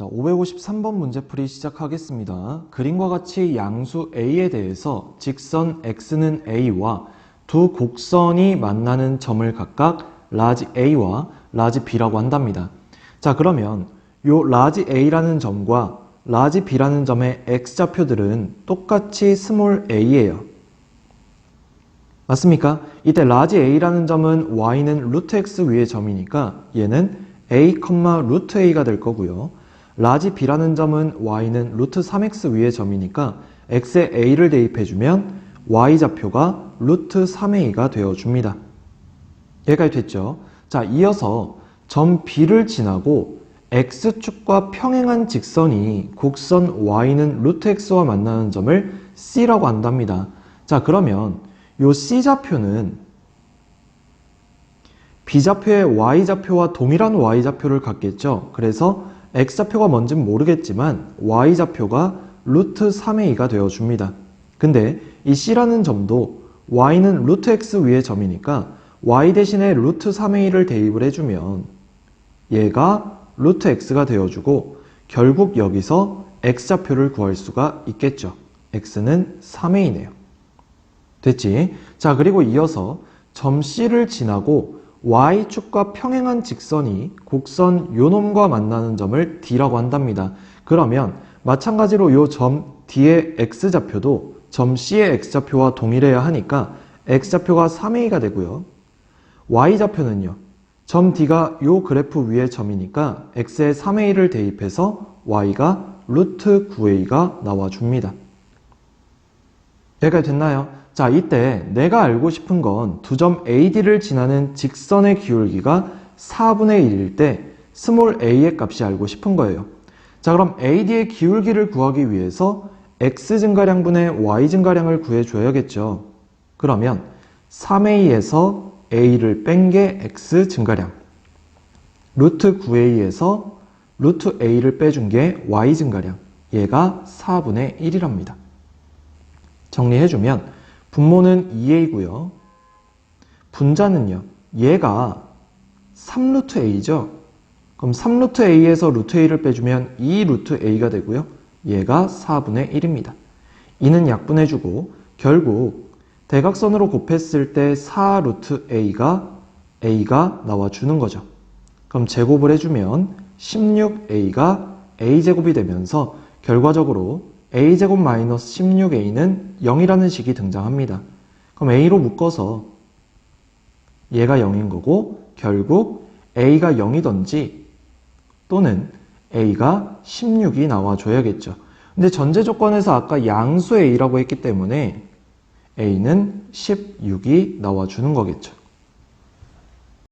자, 553번 문제풀이 시작하겠습니다. 그림과 같이 양수 A에 대해서 직선 X는 A와 두 곡선이 만나는 점을 각각 라지 A와 라지 B라고 한답니다. 자, 그러면 요 라지 A라는 점과 라지 B라는 점의 X좌표들은 똑같이 스몰 a예요. 맞습니까? 이때 라지 a라는 점은 y는 루트 x 위의 점이니까 얘는 a, 루트 a가 될 거고요. 라지 b라는 점은 y는 루트 3x 위의 점이니까 x에 a를 대입해주면 y좌표가 루트 3a가 되어줍니다. 여기까지 됐죠? 자, 이어서 점 b를 지나고 x축과 평행한 직선이 곡선 y는 루트 x와 만나는 점을 c라고 한답니다. 자, 그러면 요 C좌표는 B좌표의 Y좌표와 동일한 Y좌표를 갖겠죠. 그래서 X좌표가 뭔지는 모르겠지만 Y좌표가 루트 3의 2가 되어줍니다. 근데 이 C라는 점도 Y는 루트 X 위의 점이니까 Y 대신에 루트 3의 2를 대입을 해주면 얘가 루트 X가 되어주고 결국 여기서 X좌표를 구할 수가 있겠죠. X는 3의 2네요. 됐지? 자, 그리고 이어서 점 C를 지나고 Y축과 평행한 직선이 곡선 요놈과 만나는 점을 D라고 한답니다. 그러면 마찬가지로 요 점 D의 X좌표도 점 C의 X좌표와 동일해야 하니까 X좌표가 3 a 가 되고요. Y좌표는요. 점 D가 요 그래프 위의 점이니까 X에 3A를 대입해서 Y가 루트 9A가 나와줍니다. 여기까지 됐나요? 자, 이때 내가 알고 싶은 건 두 점 AD를 지나는 직선의 기울기가 4분의 1일 때 스몰 a의 값이 알고 싶은 거예요. 자, 그럼 AD의 기울기를 구하기 위해서 x 증가량분의 y 증가량을 구해줘야겠죠. 그러면 3a에서 a를 뺀 게 x 증가량, 루트 9a에서 루트 a를 빼준 게 y 증가량, 얘가 4분의 1이랍니다. 정리해주면 분모는 2a고요. 분자는요. 얘가 3루트 a죠. 그럼 3루트 a에서 루트 a를 빼주면 2루트 a가 되고요. 얘가 4분의 1입니다. 2는 약분해주고 결국 대각선으로 곱했을 때 4루트 a가 a가 나와주는 거죠. 그럼 제곱을 해주면 16a가 a제곱이 되면서 결과적으로 a제곱 마이너스 16a는 0이라는 식이 등장합니다. 그럼 a로 묶어서 얘가 0인 거고 결국 a가 0이던지 또는 a가 16이 나와줘야겠죠. 근데 전제 조건에서 아까 양수 a라고 했기 때문에 a는 16이 나와주는 거겠죠.